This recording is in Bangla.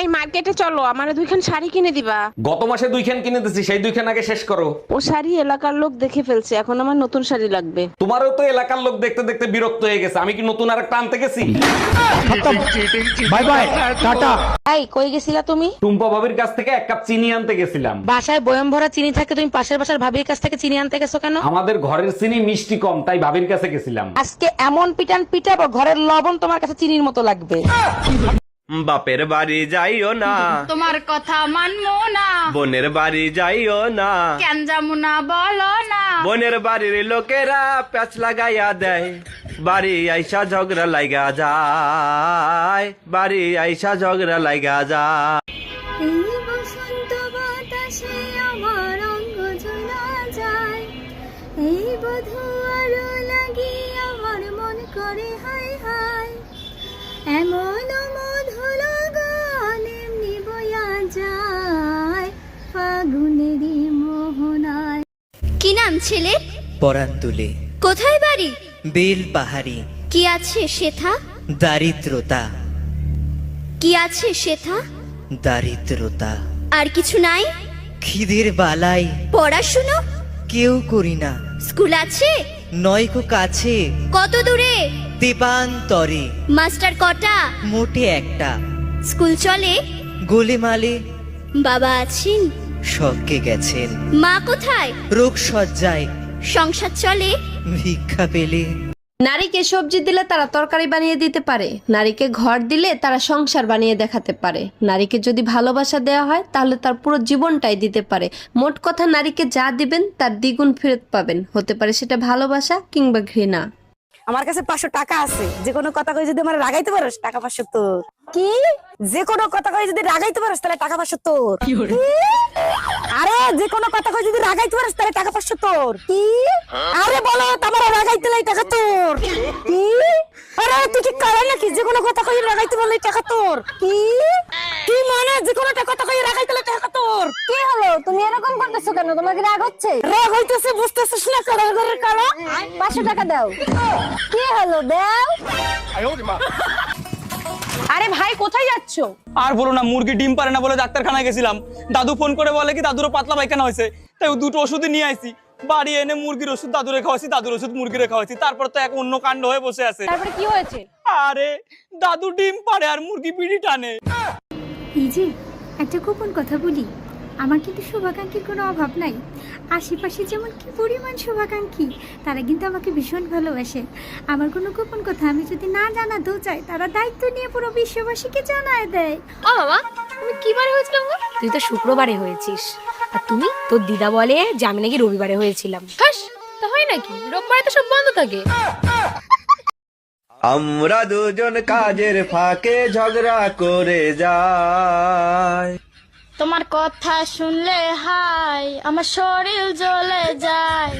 এই মার্কেটে চলো আমার দুইখান শাড়ি কিনে দিবা। গত মাসে দুইখান কিনে দিছি সেই দুইখান আগে শেষ করো। ও শাড়ি এলাকার লোক দেখে ফেলছে এখন আমার নতুন শাড়ি লাগবে। তোমারও তো এলাকার লোক দেখতে দেখতে বিরক্ত হয়ে গেছে আমি কি নতুন আর একটা আনতে গেছি? Bye bye tata. এই কই গেছিলা তুমি? টুম্পা ভাবির কাছ থেকে এক কাপ চিনি আনতে গেছিলাম। বাসায় বয়ম ভরা চিনি থাকে তুমি পাশের বাসার ভাবির কাছ থেকে চিনি আনতে গেছো কেন? আমাদের ঘরের চিনি মিষ্টি কম তাই ভাবির কাছে গেছিলাম। আজকে এমন পিটান পিটাবো ঘরের লবণ তোমার কাছে চিনির মতো লাগবে। বাপের বাড়ি যাইও না। তোমার কথা মানবো না। বোনের বাড়ি যাইও না। কেন যাব না বলো না। বোনের বাড়ির লোকেরা প্যাচ লাগাইয়া দেয়। বাড়ি আইসা ঝগড়া লাগা যায়। বাড়ি আইসা ঝগড়া লাগা যায়। এই বসন্ত বাতাসে আমার অঙ্গ যায়। এই বধু আরও লাগি আমার মন করে হাই হাই কি নাম ছেলে? পরান তুলে কোথায় বাড়ি? বেল পাহাড়ি। কি আছে শেথা? দারিদ্রতা। কি আছে শেথা? দারিদ্রতা। আর কিছু নাই? খিদের বালাই। পড়াশুনো? কেউ করি না। স্কুল আছে? নয়কো কাছে। কত দূরে? দেবান্তরে মাস্টার কটা? মোটে একটা। স্কুল চলে? গোলে মালে বাবা আছেন? সবকে গেছেন। মা কোথায়? রোগ সজ্জায় সংসার চলে? ভিক্ষা পেলে। নারীকে সবজি দিলে তারা তরকারি বানিয়ে দিতে পারে। নারীকে ঘর দিলে তারা সংসার বানিয়ে দেখাতে পারে। নারীকে যদি ভালোবাসা দেওয়া হয় তাহলে তার পুরো জীবনটাই দিতে পারে। মোট কথা নারীকে যা দিবেন তার দ্বিগুণ ফেরত পাবেন। হতে পারে সেটা ভালোবাসা কিংবা ঘৃণা। আমার কাছে পাঁচশো টাকা আছে। যে কোনো কথা কই যদি আমার রাগাইতে পারোস টাকা পাঁচশো তোর। কি? যে কোনো কথা কই যদি রাগাইতে পারো তাহলে টাকা পাঁচশো তোর। কি? আরে যে কোনো কথা কই যদি রাগাইতে পারোস তাহলে টাকা পাঁচশো তোর। কি? আরে বলো তোমার রাগাইতে লাই টাকা তোর। কি? আরে তুই কি করে নাকি? যে কোনো কথা কই রাগাইতে বললে টাকা তোর। কি? কি মানে? যে কোনো একটা কথা কই রাগাইতে লাই টাকা তোর। কি হলো? তুমি এরকম করতেছো কেন? তোমাকে রাগ হচ্ছে? রাগ হইতেছে বুঝতেছিস না কারও ঘরের কালো পাঁচশো টাকা দাও। কি হলো দাও? আরে ভাই কোথায় যাচ্ছ? আর বলো না মুরগি ডিম পারে না বলে ডাক্তারখানায় গেছিলাম। দাদু ফোন করে বলে কি দাদুরও পাতলা পায়খানা হয়েছে। তাই দুটো ওষুধই নিয়ে আইছি। বাড়ি এনে মুরগির ওষুধ দাদু রেখা হয়েছি দাদুর ওষুধ মুরগি রেখা হয়েছি তারপর তো এক অন্য কাণ্ড হয়ে বসে আছে। তারপরে কি হয়েছে? আরে দাদু ডিম পারে আর মুরগি বিড়ি টানে। এই যে একটা গোপন কথা বলি। আমার কিন্তু শুভাকাঙ্ক্ষীর কোনো অভাব নাই। আশেপাশে যেমন কি পরিমাণ শুভাকাঙ্ক্ষী তারা কিন্তু আমাকে ভীষণ ভালোবাসে। আমার কোনো গোপন কথা আমি যদি না জানাতেও চাই তারা দায়িত্ব নিয়ে পুরো বিশ্ববাসীকে জানায় দেয়। ও বাবা তুমি কি বারে হয়েছিল গো তুই তো শুক্রবারে হয়েছিস। আর তুমি? তোর দিদা বলে যে আমি নাকি রবিবারে হয়েছিলাম। হাস তা হয় নাকি? রোববারে তো সব বন্ধ থাকে। আমরা দুজন কাজের ফাঁকে ঝগড়া করে যাই। তোমার কথা শুনলে হাই আমার শরীর জ্বলে যায়।